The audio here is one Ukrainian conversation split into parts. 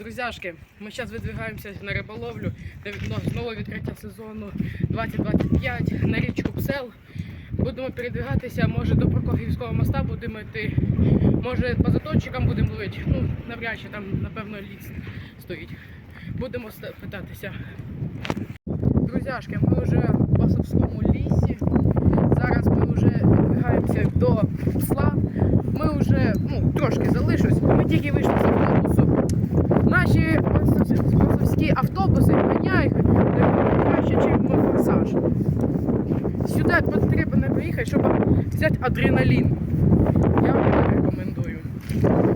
Друзяшки, ми зараз видвигаємося на риболовлю. Де ну, знову відкриття сезону 2025 на річку Псел. Будемо передвигатися, може до Прокофівського моста будемо йти, може по затончикам будемо ловити. Ну, навряд чи там, напевно, ліс стоїть. Будемо питатися. Друзяшки, ми вже в Басовському лісі. Зараз ми вже відвигаємося до псла. Ми вже ну, трошки залишилось. Ми тільки вийшли з автобусу. Наші басовські автобуси ганяють е, краще, ніж форсаж. Сюди потрібно приїхати, щоб взяти адреналін. Я вам рекомендую.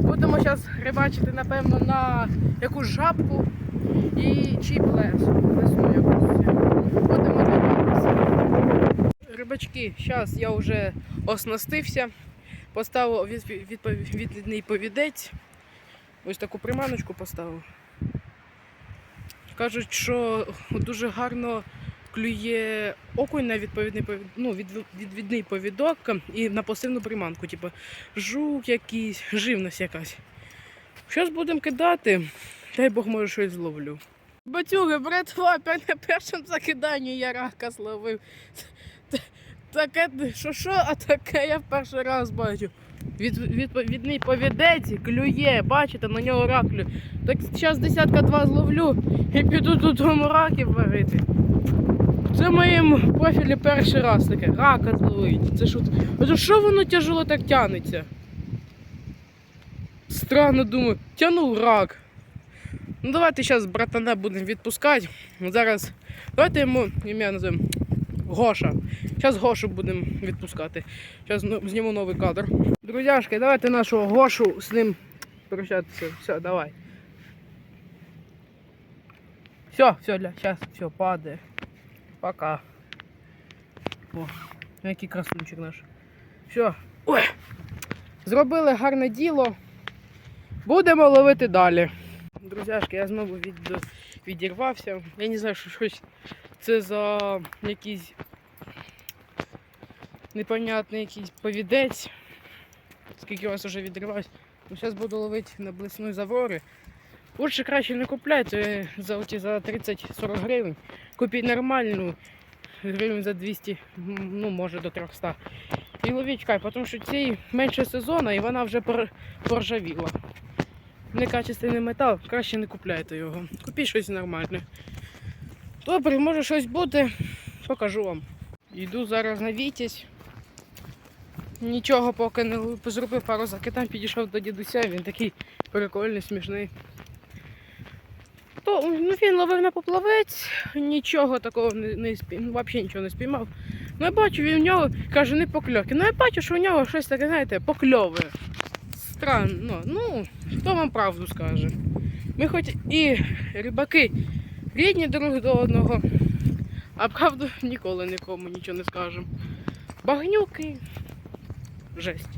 Будемо зараз рибачити, напевно, на якусь жабку і чіп лес. Лесну якусь. Будемо дивитися. Рибачки, зараз я вже оснастився, поставив від- відповідний повідець. Ось таку приманочку поставив. Кажуть, що дуже гарно клює окунь на відповідний ну, відвідний повідок і на пасивну приманку, типу жук якийсь, живність якась. Зараз будемо кидати, дай Бог може щось зловлю. Батюги, братва, опять на першому закиданні я рака зловив. Таке, що що, а таке я в перший раз бачу. Від, відповідний повідець клює, бачите, на нього рак клює. Так зараз десятка два зловлю і піду додому раків варити. Це в моєму профілі перший раз таке. Рака зловить. Це що? Оце що воно тяжело так тянеться? Странно думаю, тянув рак. Ну давайте зараз братана будемо відпускати. Зараз давайте йому ім'я називаємо Гоша. Зараз Гошу будемо відпускати. Зараз зніму новий кадр. Друзяшки, давайте нашого Гошу з ним прощатися. Все, давай. Все, все, ля, сейчас, все, падає. Пока. О, який красунчик наш. Все. Ой. Зробили гарне діло. Будемо ловити далі. Друзяшки, я знову від, відірвався. Я не знаю, що щось це за якийсь непонятний якийсь повідець. Скільки у вас вже відриваюсь. Ну, зараз буду ловити на блесну завори. Лучше краще не купляйте за, оті за 30-40 гривень. Купіть нормальну гривень за 200, ну може до 300. І ловіть кай, тому що цей менше сезону і вона вже поржавіла. Некачественний метал, краще не купляйте його. Купіть щось нормальне. Добре, може щось бути, покажу вам. Йду зараз на Вітязь. Нічого поки не зробив пару закидань, підійшов до дідуся, він такий прикольний, смішний. То ну, він ловив на поплавець, нічого такого не, не спіймав, ну, взагалі нічого не спіймав. Ну я бачу, він в нього каже, не покльовки. Ну я бачу, що у нього щось таке, знаєте, покльове. Странно. Ну, хто вам правду скаже? Ми хоч і рибаки рідні друг до одного, а правду ніколи нікому нічого не скажемо. Багнюки. Жесть.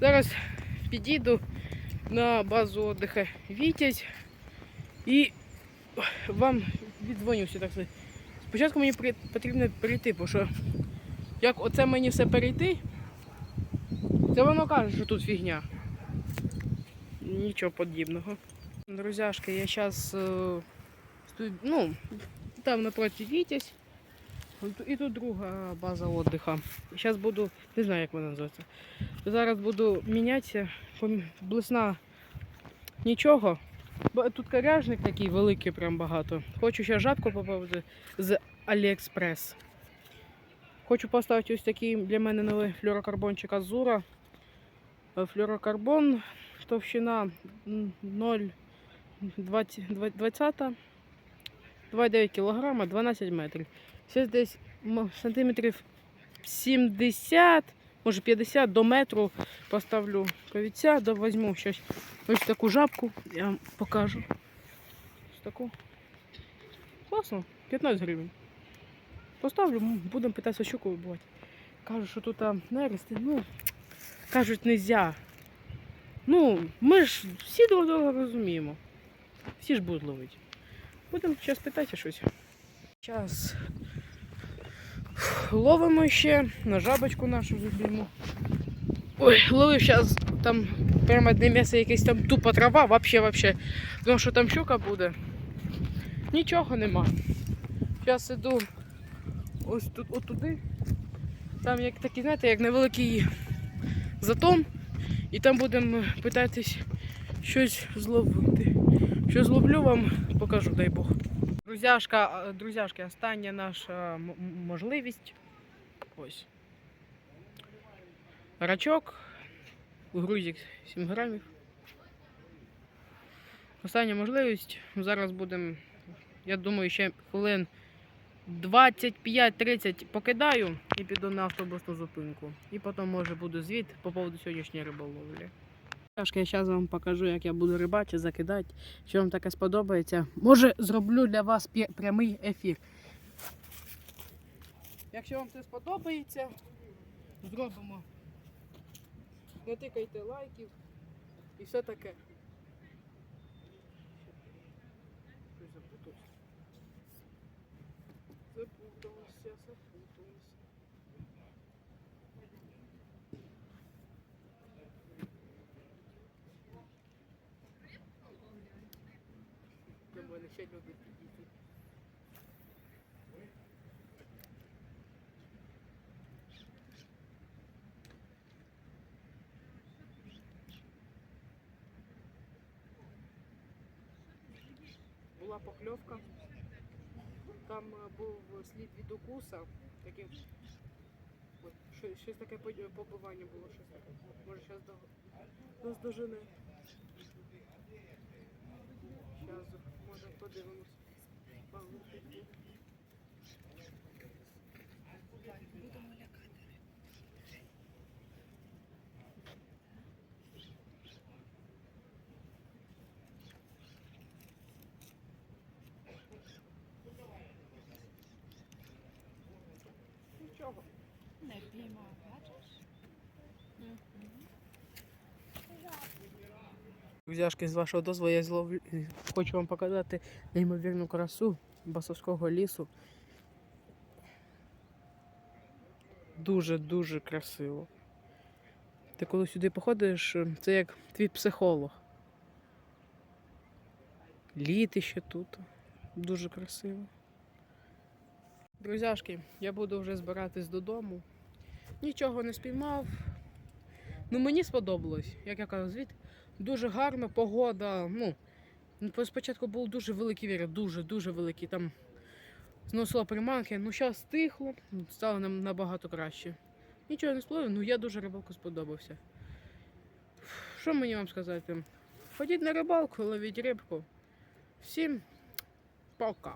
Зараз підійду на базу отдиха Вітязь і вам віддзвонюся, так сказати. Спочатку мені потрібно перейти, бо що як оце мені все перейти, це воно каже, що тут фігня. Нічого подібного. Друзяшки, я зараз ну, там напроти Вітязь. І тут друга база отдиха. Зараз буду, не знаю, як вона називається. Зараз буду мінятися. Блесна нічого. Тут коряжник такий великий, прям багато. Хочу ще жабку попробувати з Aliexpress. Хочу поставити ось такий для мене новий флюорокарбончик Азура. Е, Флюорокарбон, товщина м, 0,20, 2,9 кг, 12 метрів. Це десь сантиметрів 70, може 50 до метру поставлю повіця, до возьму щось. Ось таку жабку, я вам покажу. Ось таку. Класно, 15 гривень. Поставлю, будемо питатися щуку вибивати. Кажуть, що тут нерести, ну, кажуть, нельзя. Ну, ми ж всі друга розуміємо. Всі ж будуть ловити. Будемо зараз питатися щось. Зараз ловимо ще на жабочку нашу любиму. Ой, ловив зараз там прямо одне місце якесь там тупо трава, вообще, вообще. Тому що там щука буде. Нічого нема. Зараз іду ось тут, отуди. Там як такий, знаєте, як невеликий затон. І там будемо питатись щось зловити. Що зловлю вам, покажу, дай Бог. Друзяшка, друзяшки, остання наша можливість. Ось. Рачок. Грузик 7 грамів. Остання можливість. Зараз будемо, я думаю, ще хвилин 25-30 покидаю і піду на автобусну зупинку. І потім може буду звіт по поводу сьогоднішньої риболовлі. Я зараз вам покажу, як я буду рибачити, закидати. Що вам таке сподобається. Може, зроблю для вас прямий ефір. Якщо вам це сподобається, зробимо. Не тикайте лайків і все таке. Щось запутався. Запутався, запутався. До мене ще люди підійдуть. Була покльовка. Там е, був слід від укуса. Таке, от, що- щось таке побивання було, щось таке. Може зараз нас дожене. Зараз може подивимось. Павло, підійде. Нічого. Не піймав, Друзяшки, з вашого дозволу я зловлю. хочу вам показати неймовірну красу басовського лісу. Дуже-дуже красиво. Ти коли сюди походиш, це як твій психолог. Літище тут. Дуже красиво. Друзяшки, я буду вже збиратись додому. Нічого не спіймав. Ну мені сподобалось, як я кажу, звідти дуже гарна погода. Ну, ну, спочатку був дуже великий вітер, дуже, дуже великий. Там зносило приманки. Ну, зараз стихло, стало нам набагато краще. Нічого не сплив, ну я дуже рибалку сподобався. Що мені вам сказати? Ходіть на рибалку, ловіть рибку. Всім пока.